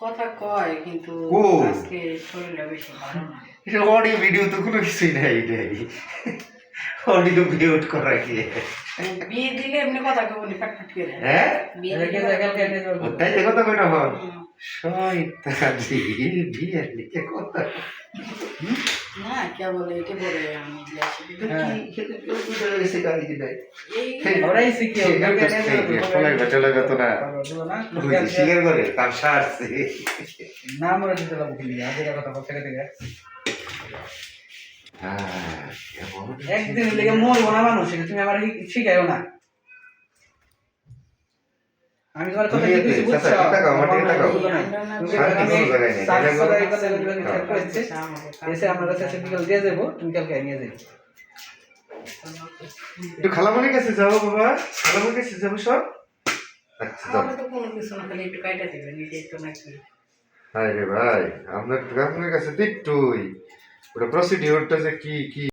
কথা কয় কিন্তু আজকে শরীরটা বেশি ভালো না। অডিও ভিডিও তো কোনো কিছুই নাই এটাই অডিও মিউট করা কি? বিয়ে দিলে এমনি কথা কব নি ফাটফাট করে। হ্যাঁ? বিয়ে দিলে দেখাল তাই। শয়তানি বিয়ের কথা না এটা বলে আমি একদিন লেগে মরবো না মানুষ তুমি আমার শিখাইও না। আমি তোমার কথা তুমি কিছু বুঝছ। এসে আমার বিকাল দিয়ে যাব তুমি কালকে নিয়ে যাব একটু কাছে যাব বাবা কাছে যাব সব। আচ্ছা যাও। হায় রে ভাই আপনার আপনার কাছে একটুই ওটা প্রসিডিওরটা যে কি কি